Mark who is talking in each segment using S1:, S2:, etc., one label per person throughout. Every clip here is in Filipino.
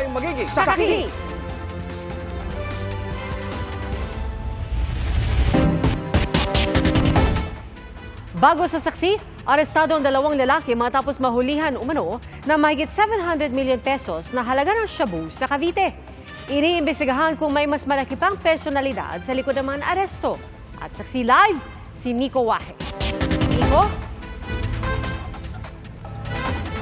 S1: ay magiging
S2: Sakaki! Bago sa saksi, arestado ang dalawang lalaki matapos mahulihan umano na mahigit 700 million pesos na halaga ng shabu sa Cavite. Iniimbestigahan kung may mas malaki pang personalidad sa likod ng mga aresto. At saksi live, si Nico Wahe. Nico?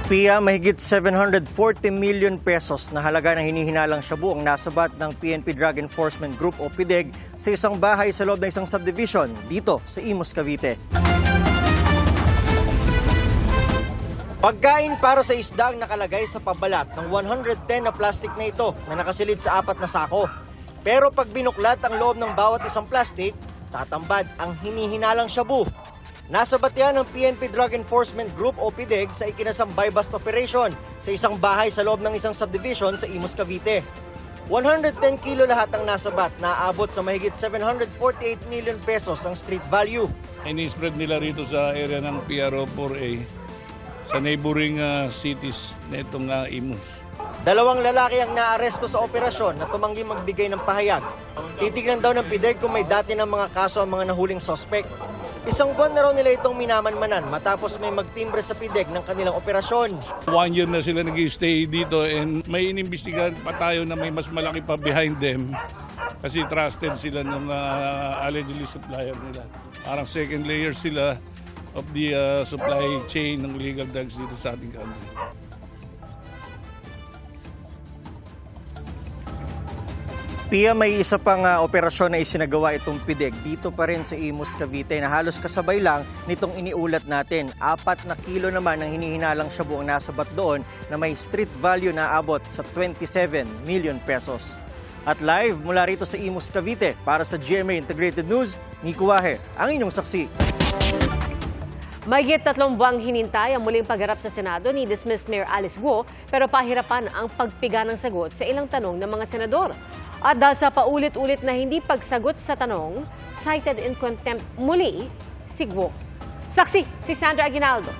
S3: Pia, mahigit 740 million pesos na halaga ng hinihinalang shabu ang nasabat ng PNP Drug Enforcement Group o PIDEG sa isang bahay sa loob ng isang subdivision dito sa Imus, Cavite. Pagkain para sa isda ang nakalagay sa pabalat ng 110 na plastic na ito na nakasilid sa apat na sako. Pero pag binuklat ang loob ng bawat isang plastic, tatambad ang hinihinalang shabu. Nasabat yan ng PNP Drug Enforcement Group o PIDEG sa ikinasambay bust operation sa isang bahay sa loob ng isang subdivision sa Imus, Cavite. 110 kilo lahat ang nasabat na aabot sa mahigit 748 million pesos ang street value.
S4: ini-spread nila rito sa area ng PRO 4A sa neighboring uh, cities na itong uh, Imus.
S3: Dalawang lalaki ang naaresto sa operasyon na tumanggi magbigay ng pahayag. Titignan daw ng PIDEG kung may dati ng mga kaso ang mga nahuling sospek. Isang buwan na raw nila itong minamanmanan matapos may magtimbre sa PIDEG ng kanilang operasyon.
S4: One year na sila nag stay dito and may inimbestigahan pa tayo na may mas malaki pa behind them kasi trusted sila ng uh, allegedly supplier nila. Parang second layer sila of the uh, supply chain ng illegal drugs dito sa ating country.
S3: Pia, may isa pang ah, operasyon na isinagawa itong PIDEG dito pa rin sa Imus, Cavite na halos kasabay lang nitong iniulat natin. Apat na kilo naman ang hinihinalang shabu ang nasabat doon na may street value na abot sa 27 million pesos. At live mula rito sa Imus, Cavite para sa GMA Integrated News, Nico Wahe, ang inyong saksi.
S2: Mahigit tatlong buwang hinintay ang muling pagharap sa Senado ni dismissed Mayor Alice Guo pero pahirapan ang pagpiga ng sagot sa ilang tanong ng mga senador. At dahil sa paulit-ulit na hindi pagsagot sa tanong, cited in contempt muli si Guo. Saksi, si Sandra Aguinaldo.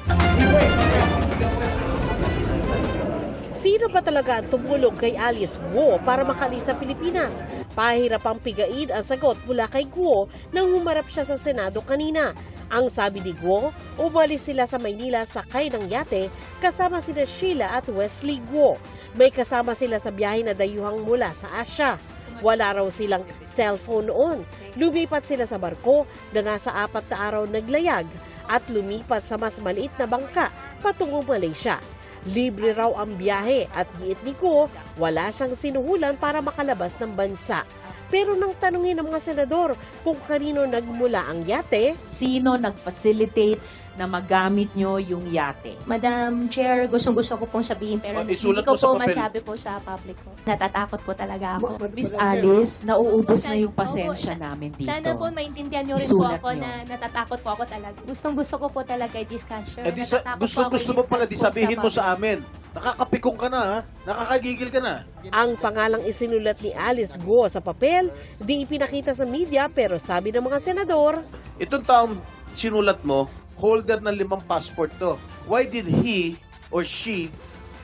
S5: Sino ba talaga ang tumulong kay Alice Guo para makalis sa Pilipinas? Pahirap ang pigain ang sagot mula kay Guo nang humarap siya sa Senado kanina. Ang sabi ni Guo, umalis sila sa Maynila sakay ng yate kasama sina Sheila at Wesley Guo. May kasama sila sa biyahe na dayuhang mula sa Asya. Wala raw silang cellphone noon. Lumipat sila sa barko na nasa apat na araw naglayag at lumipat sa mas maliit na bangka patungong Malaysia. Libre raw ang biyahe at giit ni Ko, wala siyang sinuhulan para makalabas ng bansa. Pero nang tanungin ng mga senador kung kanino nagmula ang yate,
S6: sino nag-facilitate na magamit nyo yung yate?
S7: Madam Chair, gustong-gusto ko pong sabihin pero
S8: Oh,
S7: hindi
S8: isulat
S7: ko
S8: mo sa
S7: po
S8: papel.
S7: masabi po sa public ko. Natatakot po talaga ako.
S6: Miss Alice, nauubos na yung
S7: Opo,
S6: pasensya
S7: sa-
S6: namin dito.
S7: Sana po maintindihan niyo rin po
S6: Isulat
S7: ako
S6: niyo.
S7: na natatakot po ako talaga. Gustong-gusto ko po talaga i-discuss. Sir.
S8: Eh di sa,
S7: Natatakot
S8: gusto
S7: po ako
S8: gusto mo pala di
S7: po
S8: sabihin mo sa amin. Nakakapikong ka na ha. Nakakagigil ka na.
S5: ang pangalang isinulat ni Alice Guo sa papel, di ipinakita sa media pero sabi ng mga senador,
S8: Itong taong sinulat mo, holder ng limang passport to. Why did he or she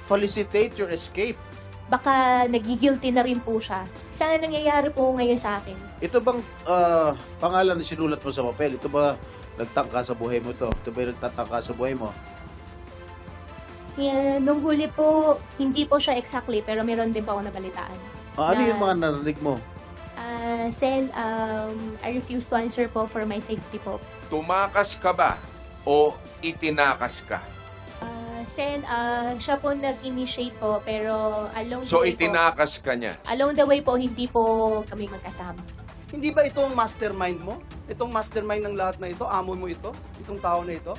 S8: felicitate your escape?
S7: Baka nagigilty na rin po siya. Sana nangyayari po ngayon sa akin.
S8: Ito bang ah, pangalan na sinulat mo sa papel? Ito ba nagtangka sa buhay mo to? Ito ba yung nagtatangka sa buhay mo?
S7: Yeah, nung huli po, hindi po siya exactly pero meron din po ako nabalitaan.
S8: Ah, ano
S7: Na-
S8: yung mga narinig mo?
S7: Ah, Sen, um, I refuse to answer po for my safety po.
S9: tumakas ka ba o itinakas ka?
S7: Ah, Sen, ah, siya po nag-initiate po, pero along
S9: So
S7: the way po,
S9: itinakas ka niya.
S7: along the way po, hindi po kami magkasama.
S1: Hindi ba ito ang mastermind mo? Itong mastermind ng lahat na ito? Amo mo ito? Itong tao na ito?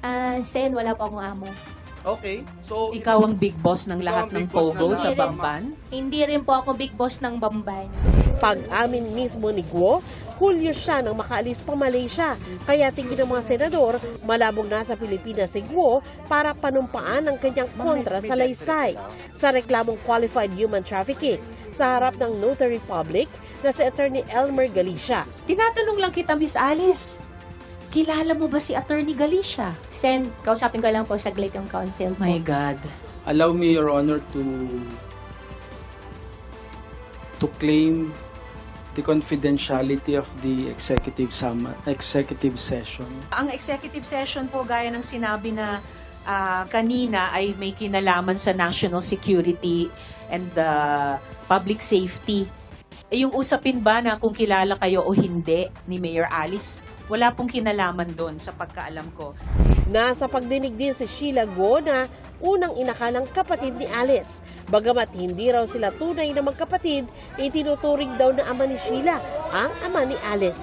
S7: Ah, Sen, wala po akong amo.
S1: Okay. So,
S6: Ikaw ang big boss ng lahat ng Pogo sa. Bamban?
S7: Hindi rin po ako big boss ng Bamban.
S5: Pag-amin mismo ni Guo, kulyo siya nang makaalis pa Malaysia. Kaya tingin ng mga senador, malabong nasa Pilipinas si Guo para panumpaan ang kanyang kontra sa laysay sa reklamong qualified human trafficking sa harap ng notary public na si Attorney Elmer Galicia.
S6: Tinatanong lang kita, Miss Alice. Kilala mo ba si Attorney Galicia?
S7: Sen, kausapin ko lang po saglit yung council po.
S6: My God.
S10: Allow me, Your Honor, to to claim the confidentiality of the executive summa- executive session.
S6: Ang executive session po, gaya ng sinabi na ah, kanina, ay may kinalaman sa national security and ah, public safety. Eh, yung usapin ba na kung kilala kayo o hindi ni Mayor Alice, wala pong kinalaman doon sa pagkaalam ko.
S5: Nasa pagdinig din si Sheila Go na unang inakalang kapatid ni Alice. Bagamat hindi raw sila tunay na magkapatid, itinuturing daw na ama ni Sheila ang ama ni Alice.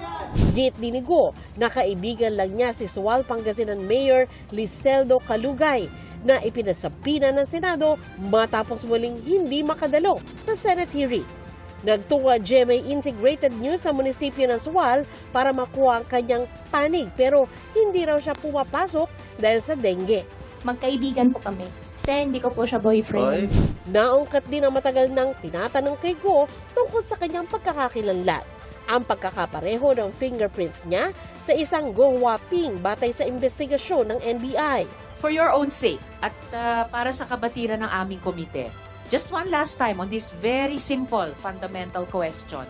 S5: Git din ni Go na kaibigan lang niya si Sual Pangasinan Mayor Liseldo Calugay na ipinasapina ng Senado matapos muling hindi makadalo sa Senate hearing. Nagtunga GMA Integrated News sa munisipyo ng Suwal para makuha ang kanyang panig pero hindi raw siya pumapasok dahil sa dengue.
S7: Magkaibigan po kami. Kasi hindi ko po siya boyfriend.
S5: Naungkat din ang matagal nang tinatanong kay Go tungkol sa kanyang pagkakakilanlan. Ang pagkakapareho ng fingerprints niya sa isang Go Waping batay sa investigasyon ng NBI.
S6: For your own sake at ah, para sa kabatiran ng aming komite, just one last time on this very simple fundamental question.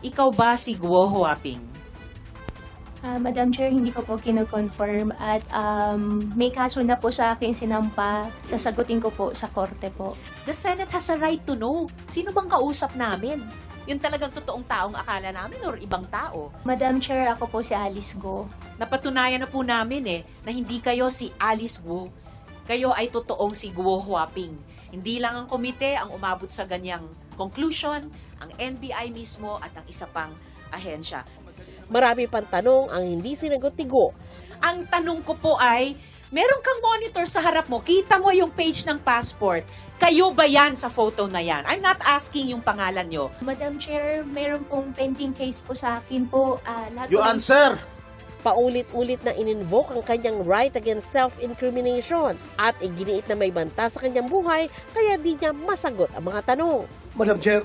S6: Ikaw ba si Guo Huaping?
S7: Ah, Madam Chair, hindi ko po kino-confirm at um, may kaso na po sa akin sinampa. Sasagutin ko po sa korte po.
S6: The Senate has a right to know. Sino bang kausap namin? Yung talagang totoong taong akala namin or ibang tao?
S7: Madam Chair, ako po si Alice Go.
S6: Napatunayan na po namin eh na hindi kayo si Alice Guo. Kayo ay totoong si Guo Huaping. Hindi lang ang komite ang umabot sa ganyang conclusion, ang NBI mismo at ang isa pang ahensya.
S5: Marami pang tanong ang hindi sinagot ni Go.
S6: Ang tanong ko po ay, meron kang monitor sa harap mo, kita mo yung page ng passport. Kayo ba yan sa photo na yan? I'm not asking yung pangalan nyo.
S7: Madam Chair, meron pong pending case po sa akin po. Ah, lahat
S8: You
S7: po
S8: answer!
S5: Paulit-ulit na ininvoke ang kanyang right against self-incrimination at iginiit na may banta sa kanyang buhay kaya di niya masagot ang mga tanong.
S11: Madam Chair,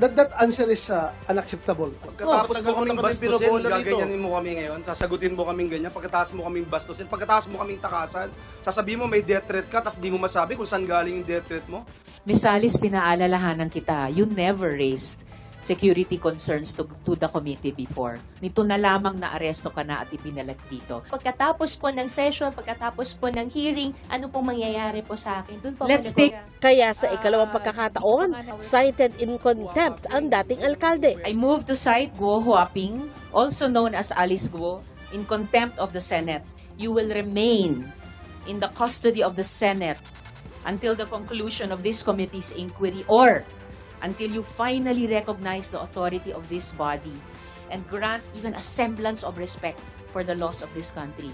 S11: that that answer is uh, unacceptable.
S1: Pagkatapos
S8: Oh,
S1: mo kaming
S8: kami
S1: bastusin, gaganyanin mo kami ngayon, sasagutin mo kaming ganyan, pagkatapos mo kaming bastusin, pagkatapos mo kaming takasan, sasabihin mo may death threat ka, tapos di mo masabi kung saan galing yung death threat mo.
S6: Miss Alice, pinaalalahanan kita, you never raised security concerns to, to the committee before. Nito na lamang na aresto ka na at ipinalag dito.
S7: Pagkatapos po ng session, pagkatapos po ng hearing, ano pong mangyayari po sa akin? Doon po
S6: Let's take
S5: Kaya sa ikalawang pagkakataon, cited in contempt ang dating alkalde.
S6: I move to cite Guo Huaping, also known as Alice Guo, in contempt of the Senate. You will remain in the custody of the Senate until the conclusion of this committee's inquiry or until you finally recognize the authority of this body and grant even a semblance of respect for the laws of this country.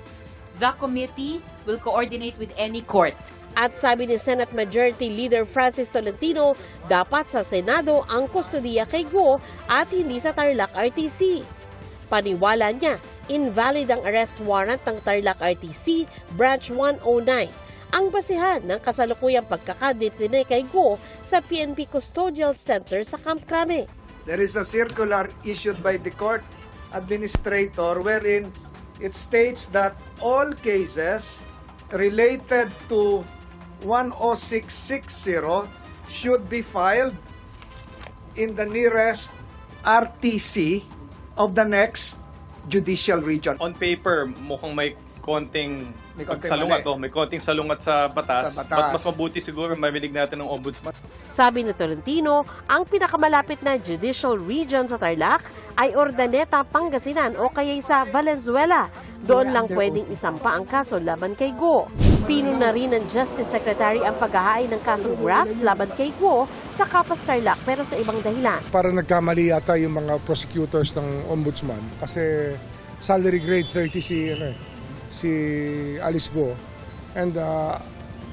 S6: The committee will coordinate with any court
S5: At sabi ni Senate Majority Leader Francis Tolentino, dapat sa Senado ang kustodiya kay Guo at hindi sa Tarlac RTC. Paniwala niya, invalid ang arrest warrant ng Tarlac RTC Branch 109 ang basihan ng kasalukuyang pagkakadetine kay Guo sa PNP Custodial Center sa Camp Crame.
S11: There is a circular issued by the court administrator wherein it states that all cases related to 10660 should be filed in the nearest RTC of the next judicial region.
S12: on paper, mukhang may konting
S11: May konting
S12: salungat,
S11: mali.
S12: oh, may konting salungat sa batas.
S11: Sa batas.
S12: But mas mabuti siguro marinig natin ng ombudsman.
S5: Sabi ni Tolentino, ang pinakamalapit na judicial region sa Tarlac ay Ordaneta, Pangasinan o kaya sa Valenzuela. Doon lang pwedeng isampa ang kaso laban kay Go. Pino na rin ng Justice Secretary ang paghahain ng kasong graft laban kay Go sa Kapas Tarlac pero sa ibang dahilan.
S11: Para nagkamali yata yung mga prosecutors ng ombudsman kasi salary grade 30 si ano eh, si Alice Go and uh,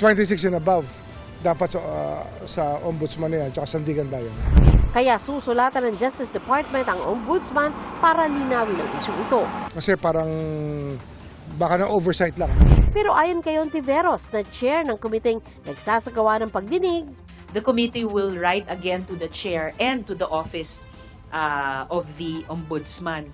S11: 26 and above dapat sa uh, sa ombudsman na yan tsaka Sandigan Bayan.
S5: Kaya susulatan ng Justice Department ang ombudsman para linawin ang isyong ito.
S11: Kasi parang baka na oversight lang.
S5: Pero ayon kay Ontiveros na chair ng komiteng nagsasagawa ng pagdinig,
S6: the committee will write again to the chair and to the office uh, of the ombudsman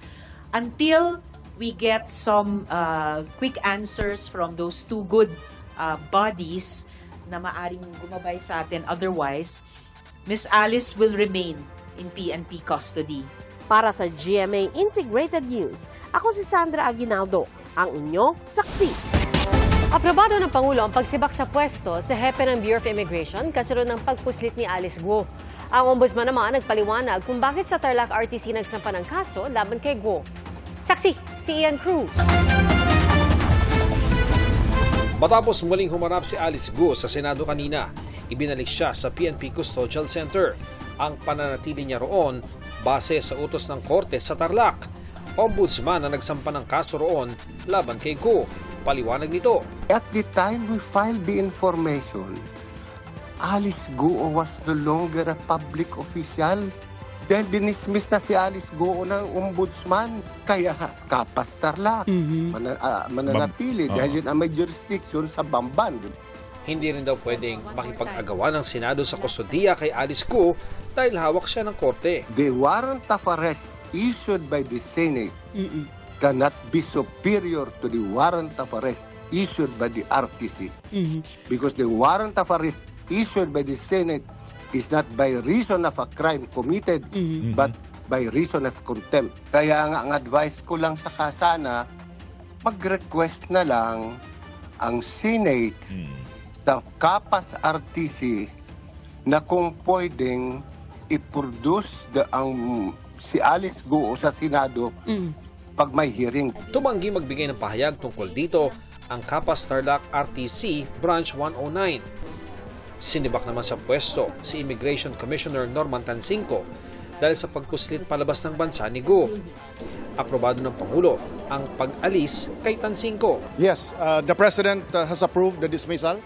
S6: until we get some uh, quick answers from those two good uh, bodies na maaring gumabay sa atin otherwise Miss Alice will remain in PNP custody.
S5: Para sa GMA Integrated News, ako si Sandra Aguinaldo, ang inyong saksi.
S2: Aprobado ng Pangulo ang pagsibak sa pwesto sa hepe ng Bureau of Immigration kasunod ng pagpuslit ni Alice Guo. Ang ombudsman naman nagpaliwanag kung bakit sa Tarlac RTC nagsampa ng kaso laban kay Guo. Saksi, si Ian Cruz.
S13: Matapos muling humarap si Alice Guo sa Senado kanina, ibinalik siya sa PNP Custodial Center. Ang pananatili niya roon base sa utos ng korte sa Tarlac. Ombudsman na nagsampa ng kaso roon laban kay Guo. Paliwanag nito.
S14: At the time we filed the information, Alice Guo was no longer a public official. Dahil dinismiss na si Alice Guo ng ombudsman. Kaya kapas tarlak. Mana, ah, mananatili dahil yun ang may jurisdiction sa Bamban.
S13: Hindi rin daw pwedeng makipag-agawa ng Senado sa kustodiya kay Alice Guo dahil hawak siya ng korte.
S14: The warrant of arrest issued by the Senate cannot be superior to the warrant of arrest issued by the RTC. Because the warrant of arrest issued by the Senate is not by reason of a crime committed, but by reason of contempt. Kaya nga, ang advice ko lang sa kasana, mag-request na lang ang Senate sa Kapas RTC na kung pwedeng i-produce the, ang si Alice Guo sa Senado pag may hearing.
S13: Tumanggi magbigay ng pahayag tungkol dito ang Kapas Tarlac RTC Branch 109. Sinibak naman sa pwesto si Immigration Commissioner Norman Tansinco dahil sa pagpuslit palabas ng bansa ni Go. Aprobado ng Pangulo ang pag-alis kay Tansinco.
S15: Yes, uh, the President uh, has approved the dismissal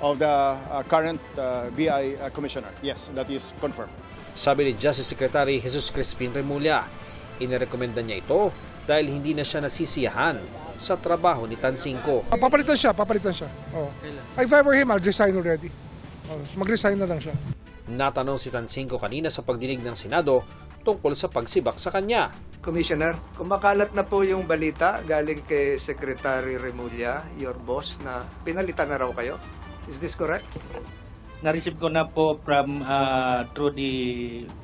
S15: of the uh, current uh, BI uh, Commissioner. Yes, that is confirmed.
S13: Sabi ni Justice Secretary Jesus Crispin Remulla, inirekomenda niya ito dahil hindi na siya nasisiyahan sa trabaho ni Tansinco.
S11: Ah, Papalitan siya, papalitan siya. Oh. If I were him, I'll resign already. Oh, mag-resign na lang siya.
S13: Natanong si Tansinco kanina sa pagdinig ng Senado tungkol sa pagsibak sa kanya.
S16: Commissioner, kumakalat na po yung balita galing kay Secretary Remulla, your boss, na pinalitan na raw kayo. Is this correct?
S17: na-receive ko na po from uh, through the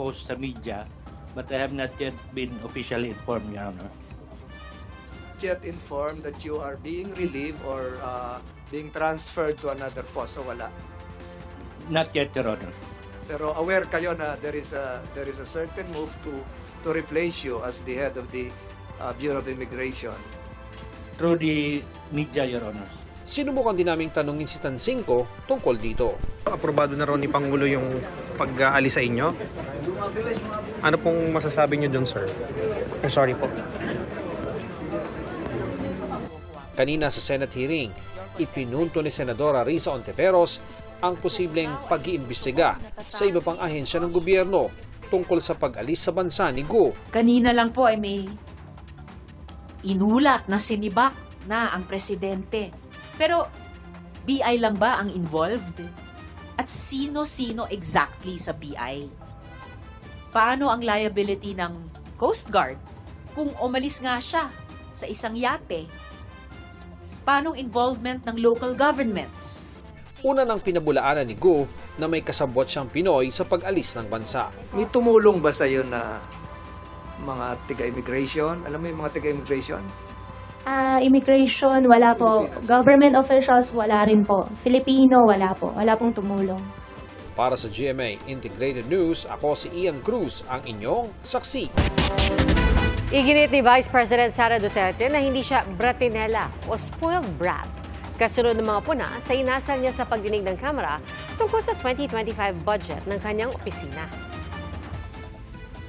S17: post sa media but I have not yet been officially informed, Your Honor.
S16: Yet informed that you are being relieved or uh, being transferred to another post. So wala.
S17: Not yet, Your Honor.
S16: Pero aware kayo na there is a there is a certain move to to replace you as the head of the uh, Bureau of Immigration.
S17: Through the media, Your Honor.
S13: Sinubukan din naming tanungin si Tansinco tungkol dito.
S12: Aprobado na raw ni Pangulo yung pag-aalis sa inyo. Ano pong masasabi niyo dun, sir? I'm sorry po.
S13: Kanina sa Senate hearing, ipinunto ni Senadora Risa Ontiveros ang posibleng pag-iimbestiga sa iba pang ahensya ng gobyerno tungkol sa pag-alis sa bansa ni Go.
S6: Kanina lang po ay may inulat na sinibak na ang presidente. Pero BI lang ba ang involved? At sino-sino exactly sa BI? Paano ang liability ng Coast Guard kung umalis nga siya sa isang yate? Paano ang involvement ng local governments?
S13: Una nang pinabulaanan ni Go na may kasabwat siyang Pinoy sa pag-alis ng bansa.
S16: May tumulong ba sa iyo na mga tiga-immigration? Alam mo yung mga tiga-immigration?
S7: Ah, immigration, wala po. Government officials, wala rin po. Filipino, wala po. Wala pong tumulong.
S13: Para sa GMA Integrated News, ako si Ian Cruz, ang inyong saksi.
S2: Iginit ni Vice President Sara Duterte na hindi siya bratinela o spoiled brat. Kasunod ng mga puna sa inasal niya sa pagdinig ng Kamara tungkol sa 2025 budget ng kanyang opisina.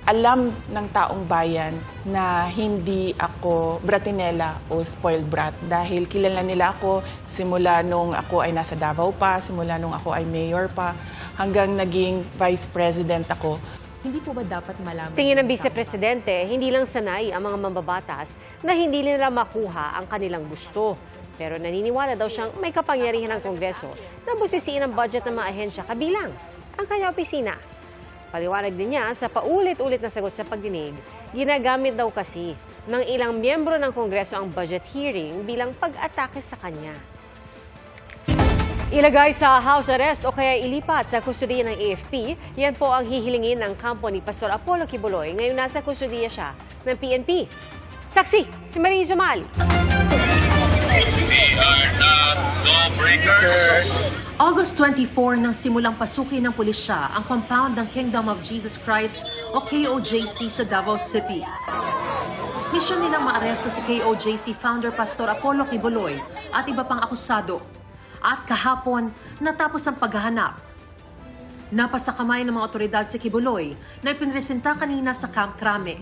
S18: alam ng taong bayan na hindi ako bratinela o spoiled brat dahil kilala nila ako simula nung ako ay nasa Davao pa, simula nung ako ay mayor pa, hanggang naging vice president ako.
S2: Hindi po ba dapat malaman? Tingin ng Vice Presidente, hindi lang sanay ang mga mambabatas na hindi nila makuha ang kanilang gusto. Pero naniniwala daw siyang may kapangyarihan ng Kongreso na busisiin ang budget ng mga ahensya kabilang ang kanya opisina. Paliwanag din niya sa paulit-ulit na sagot sa pagdinig, ginagamit daw kasi ng ilang miyembro ng Kongreso ang budget hearing bilang pag-atake sa kanya. Ilagay sa house arrest o kaya ilipat sa kustudiya ng AFP, yan po ang hihilingin ng kampo ni Pastor Apollo Kibuloy. Ngayon nasa kustudiya siya ng PNP. Saksi, si Marie Zumal.
S19: August 24 nang simulang pasukin ng pulisya ang compound ng Kingdom of Jesus Christ o KOJC sa Davao City. Misyon nilang maaresto si KOJC founder Pastor Apollo Kibuloy at iba pang akusado. At kahapon, natapos ang paghahanap. Napasa kamay ng mga otoridad si Kibuloy na ipinresenta kanina sa Camp Crame.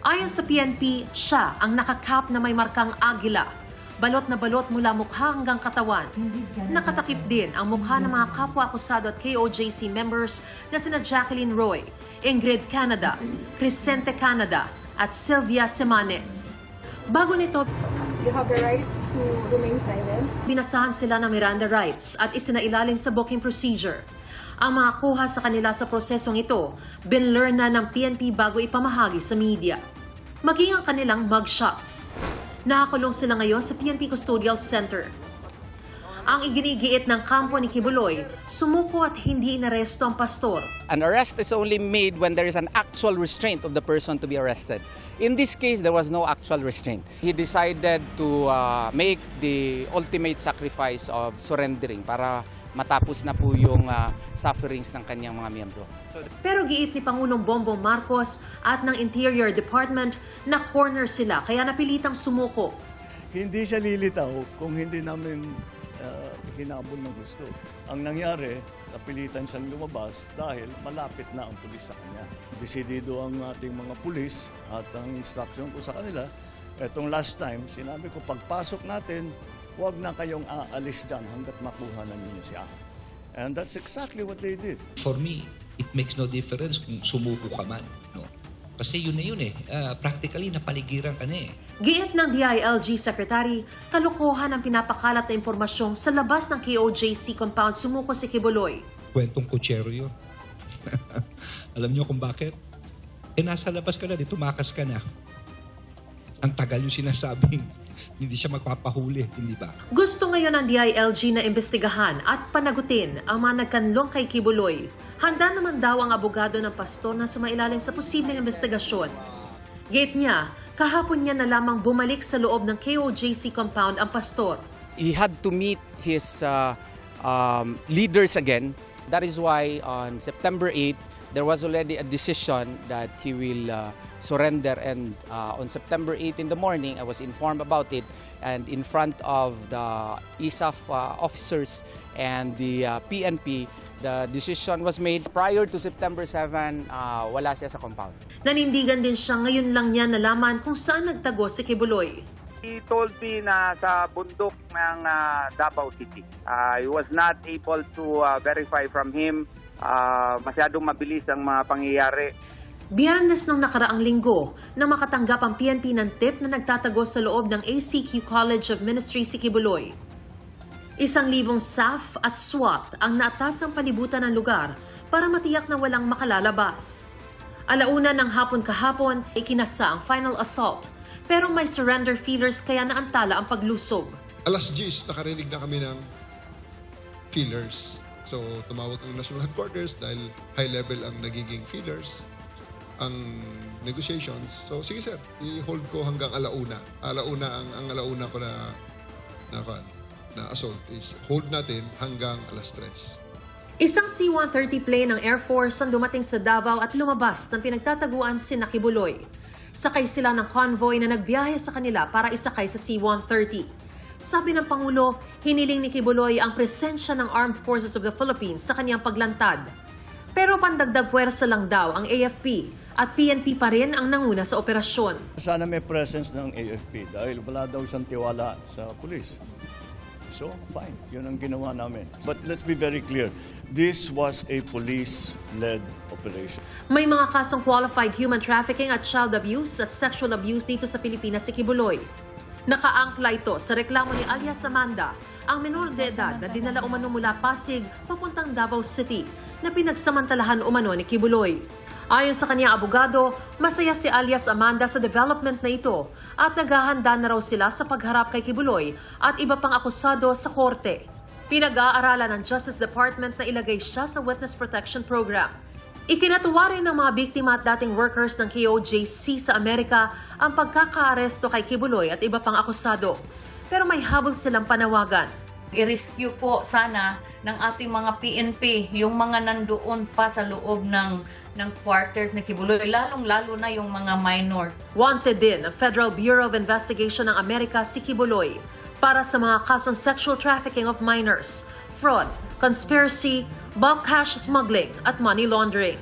S19: Ayon sa PNP, siya ang nakakap na may markang agila. Balot na balot mula mukha hanggang katawan. Nakatakip din ang mukha ng mga kapwa-akusado at KOJC members na sina Jacqueline Roy, Ingrid Canada, Crescente Canada, at Sylvia Semanes. Bago nito,
S20: You have the right to remain silent.
S19: binasahan sila ng Miranda rights at isinailalim sa booking procedure. Ang mga kuha sa kanila sa prosesong ito, binlearn na ng PNP bago ipamahagi sa media. Maging ang kanilang mugshots. Nakakulong sila ngayon sa PNP Custodial Center. Ang iginigiit ng kampo ni Kibuloy, sumuko at hindi inaresto ang pastor.
S21: An arrest is only made when there is an actual restraint of the person to be arrested. In this case, there was no actual restraint. He decided to uh, make the ultimate sacrifice of surrendering para matapos na po yung uh, sufferings ng kanyang mga miyembro.
S19: Pero giit ni Pangulong Bongbong Marcos at ng Interior Department na corner sila kaya napilitang sumuko.
S22: Hindi siya lilitaw kung hindi namin uh, hinabol ng gusto. Ang nangyari, napilitan siyang lumabas dahil malapit na ang pulis sa kanya. Desidido ang ating mga pulis at ang instruction ko sa kanila, etong last time, sinabi ko pagpasok natin, huwag na kayong aalis dyan hanggat makuha na ninyo siya. And that's exactly what they did.
S23: For me, it makes no difference kung sumuko ka man. No? Kasi yun na yun eh. Ah, practically, napaligiran ka na eh.
S19: Giit ng DILG Secretary, kalokohan ang pinapakalat na impormasyong sa labas ng KOJC compound sumuko si Kibuloy.
S23: Kwentong kutsero yun. Alam niyo kung bakit? Eh, nasa labas ka na, di tumakas ka na. Ang tagal yung sinasabing hindi siya magpapahuli, hindi ba?
S19: Gusto ngayon ng DILG na imbestigahan at panagutin ang mga nagkanlong kay Kibuloy. Handa naman daw ang abogado ng pastor na sumailalim sa posibleng investigasyon. Gate niya, kahapon niya na lamang bumalik sa loob ng KOJC compound ang pastor.
S21: He had to meet his uh, um, leaders again. That is why on September 8, there was already a decision that he will uh, surrender. And uh, on September 8 in the morning, I was informed about it. And in front of the ISAF uh, officers and the uh, PNP, the decision was made prior to September 7, uh, wala siya sa compound.
S19: Nanindigan din siya ngayon lang niya nalaman kung saan nagtago si Kibuloy.
S24: He told me na sa bundok ng ah, Davao City. I was not able to ah, verify from him. Ah, masyadong mabilis ang mga pangyayari.
S19: Biyernes ng nakaraang linggo na makatanggap ang PNP ng tip na nagtatago sa loob ng ACQ College of Ministry si Kibuloy. Isang libong SAF at SWAT ang naatasang palibutan ng lugar para matiyak na walang makalalabas. Alauna ng hapon kahapon, ikinasa ang final assault pero may surrender feelers kaya naantala ang paglusob.
S25: Alas 10, nakarinig na kami ng feelers. So, tumawag ang national headquarters dahil high level ang nagiging feelers, ang negotiations. So, sige sir, i-hold ko hanggang alauna. Alauna, ang, ang alauna ko na, na, na assault is hold natin hanggang alas 3.
S19: Isang C-130 plane ng Air Force ang dumating sa Davao at lumabas ng pinagtataguan si Nakibuloy. Sakay sila ng convoy na nagbiyahe sa kanila para isakay sa C-130. Sabi ng Pangulo, hiniling ni Kibuloy ang presensya ng Armed Forces of the Philippines sa kanyang paglantad. Pero pandagdag puwersa lang daw ang AFP at PNP pa rin ang nanguna sa operasyon.
S22: Sana may presence ng AFP dahil wala daw siyang tiwala sa pulis. So, fine. Yun ang ginawa namin. But let's be very clear. This was a police-led operation.
S19: May mga kasong qualified human trafficking at child abuse at sexual abuse dito sa Pilipinas si Kibuloy. Nakaangkla ito sa reklamo ni alias Amanda, ang menor de edad na dinala umano mula Pasig papuntang Davao City na pinagsamantalahan umano ni Kibuloy. Ayon sa kanyang abogado, masaya si alias Amanda sa development na ito at naghahanda na raw sila sa pagharap kay Kibuloy at iba pang akusado sa korte. Pinag-aaralan ng Justice Department na ilagay siya sa Witness Protection Program. Ikinatuwa rin ng mga biktima at dating workers ng KOJC sa Amerika ang pagkakaaresto kay Kibuloy at iba pang akusado. Pero may habol silang panawagan.
S26: i-rescue po sana ng ating mga PNP, yung mga nandoon pa sa loob ng ng quarters ni Kibuloy, lalong-lalo na yung mga minors.
S19: Wanted din ng Federal Bureau of Investigation ng Amerika si Kibuloy para sa mga kasong sexual trafficking of minors, fraud, conspiracy, bulk cash smuggling at money laundering.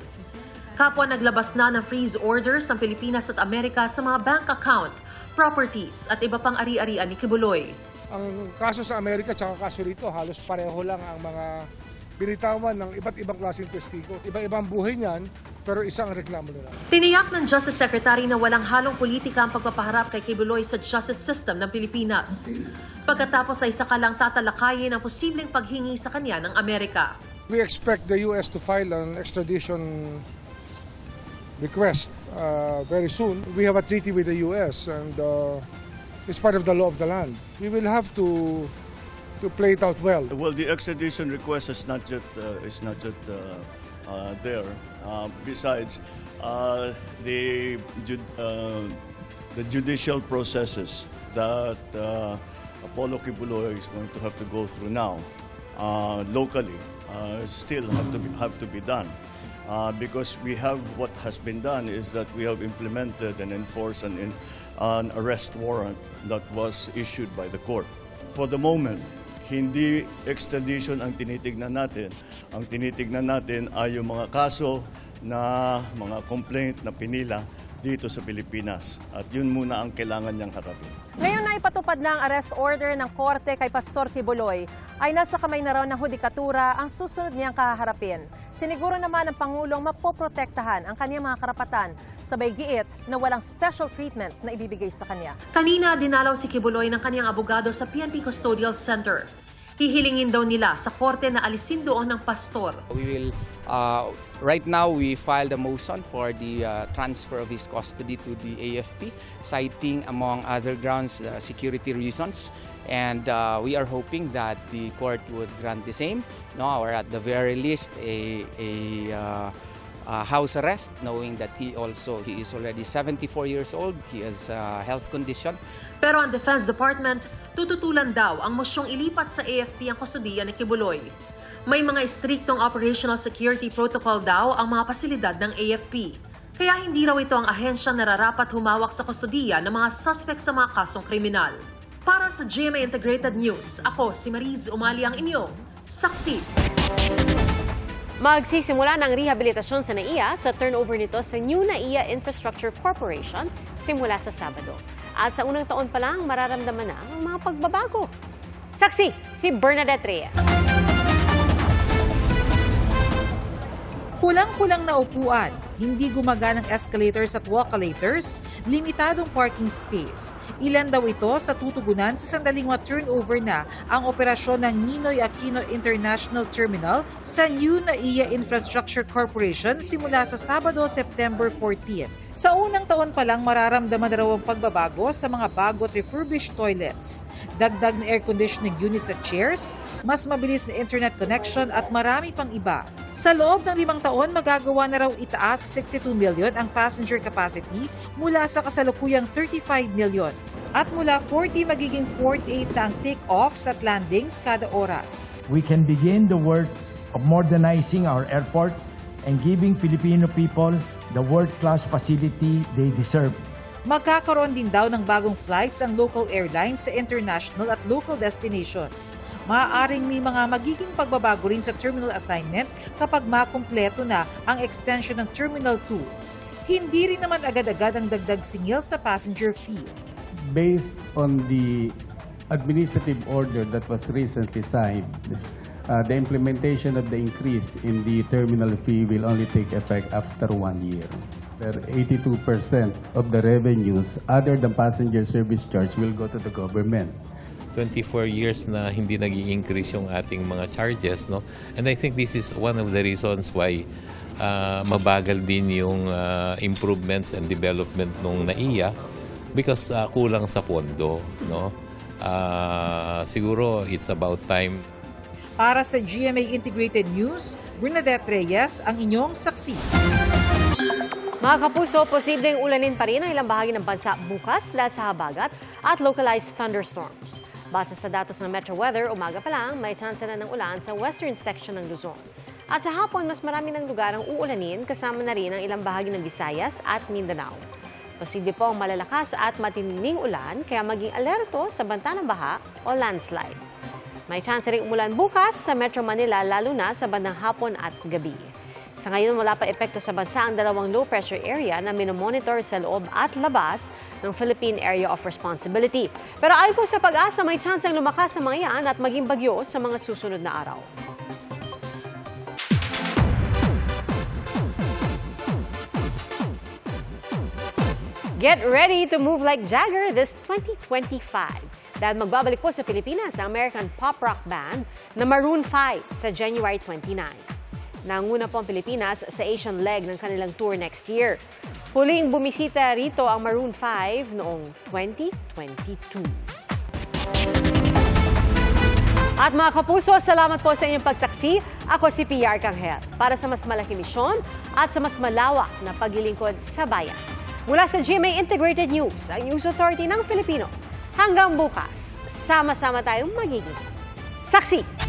S19: Kapwa naglabas na ng freeze orders ang Pilipinas at Amerika sa mga bank account, properties at iba pang ari-arian ni Kibuloy.
S11: Ang kaso sa Amerika at kaso rito, halos pareho lang ang mga binitawan ng iba't ibang klaseng testigo. Iba-ibang buhay niyan, pero isang reklamo nila.
S19: Tiniyak ng Justice Secretary na walang halong politika ang pagpapaharap kay Kibuloy sa justice system ng Pilipinas. Pagkatapos ay saka lang tatalakayin ang posibleng paghingi sa kanya ng Amerika.
S11: We expect the U.S. to file an extradition request uh, very soon. We have a treaty with the U.S. and uh, it's part of the law of the land. We will have to to play it out well.
S22: Well, the extradition request is not just uh, is not just uh, uh, there. Uh, besides, uh, the the judicial processes that Apollo Kibuloy is going to have to go through now locally still have to be, have to be done. Uh, because we have what has been done is that we have implemented and enforced an, an arrest warrant that was issued by the court. For the moment, hindi extradition ang tinitignan natin. Ang tinitignan natin ay yung mga kaso na mga complaint na pinila dito sa Pilipinas. At yun muna ang kailangan niyang harapin.
S27: Ngayon na ipatupad na ang arrest order ng korte kay Pastor Kibuloy, ay nasa kamay na raw ng hudikatura ang susunod niyang kaharapin. Siniguro naman ng Pangulong mapoprotektahan ang kanyang mga karapatan, sabay giit na walang special treatment na ibibigay sa kanya.
S19: Kanina dinalaw si Kibuloy ng kanyang abogado sa PNP Custodial Center. Hihilingin daw nila sa korte na alisin doon ng pastor.
S21: We will, uh, right now, we filed a motion for the uh, transfer of his custody to the AFP, citing, among other grounds, uh, security reasons. And uh, we are hoping that the court would grant the same, no, or at the very least, a, a uh, uh, house arrest, knowing that he also he is already 74 years old. He has a health condition.
S19: Pero ang Defense Department, tututulan daw ang mosyong ilipat sa AFP ang kustodiya ni Kibuloy. May mga istriktong operational security protocol daw ang mga pasilidad ng AFP. Kaya hindi raw ito ang ahensyang nararapat humawak sa kustodiya ng mga suspect sa mga kasong kriminal. Para sa GMA Integrated News, ako si Mariz Umali ang inyong saksi.
S2: Magsisimula ng rehabilitasyon sa NAIA sa turnover nito sa New NAIA Infrastructure Corporation simula sa Sabado. At sa unang taon pa lang, mararamdaman na ang mga pagbabago. Saksi, si Bernadette Reyes.
S28: Kulang-kulang na upuan, hindi gumaganang escalators at walkalators, limitadong parking space. Ilan daw ito sa tutugunan sa sandaling turnover na ang operasyon ng Ninoy Aquino International Terminal sa New NAIA Infrastructure Corporation simula sa Sabado, September 14. Sa unang taon pa lang mararamdaman na raw ang pagbabago sa mga bago at refurbished toilets. Dagdag na air conditioning units at chairs, mas mabilis na internet connection at marami pang iba. Sa loob ng limang taon, magagawa na raw itaas 62 million ang passenger capacity mula sa kasalukuyang 35 million. At mula 40 magiging 48 na ang take-offs at landings kada oras.
S29: we can begin the work of modernizing our airport and giving Filipino people the world-class facility they deserve.
S28: Magkakaroon din daw ng bagong flights ang local airlines sa international at local destinations. Maaaring may mga magiging pagbabago rin sa terminal assignment kapag makumpleto na ang extension ng Terminal 2. Hindi rin naman agad-agad ang dagdag singil sa passenger fee.
S30: based on the administrative order that was recently signed, uh, the implementation of the increase in the terminal fee will only take effect after one year. Where 82% of the revenues other than passenger service charge will go to the government.
S31: 24 years na hindi nag increase yung ating mga charges. No? And I think this is one of the reasons why uh, mabagal din yung uh, improvements and development nung NAIA because uh, kulang sa pondo. No? Uh, siguro it's about time
S28: Para sa GMA Integrated News, Bernadette Reyes ang inyong saksi.
S2: Mga kapuso, posibleng ulanin pa rin ang ilang bahagi ng bansa bukas dahil sa habagat at localized thunderstorms. Base sa datos ng Metro Weather, umaga pa lang may chance na ng ulan sa western section ng Luzon. At sa hapon, mas marami ng lugar ang uulanin kasama na rin ang ilang bahagi ng Visayas at Mindanao. Posible po ang malalakas at matinding ulan kaya maging alerto sa banta ng baha o landslide. May chance rin umulan bukas sa Metro Manila lalo na sa bandang hapon at gabi. Sa ngayon, wala pa epekto sa bansa ang dalawang low pressure area na minomonitor sa loob at labas ng Philippine Area of Responsibility. Pero ayon po sa pag-asa, may chance ang lumakas sa mga yan at maging bagyo sa mga susunod na araw. Get ready to move like Jagger this 2025. Dahil magbabalik po sa Pilipinas ang American pop rock band na Maroon 5 sa January 29. Nanguna po ang Pilipinas sa Asian leg ng kanilang tour next year. Huling bumisita rito ang Maroon 5 noong 2022. At mga kapuso, salamat po sa inyong pagsaksi. Ako si PR Kanghel para sa mas malaki misyon at sa mas malawak na paglilingkod sa bayan. Mula sa GMA Integrated News, ang News Authority ng Filipino. Hanggang bukas, sama-sama tayong magiging saksi.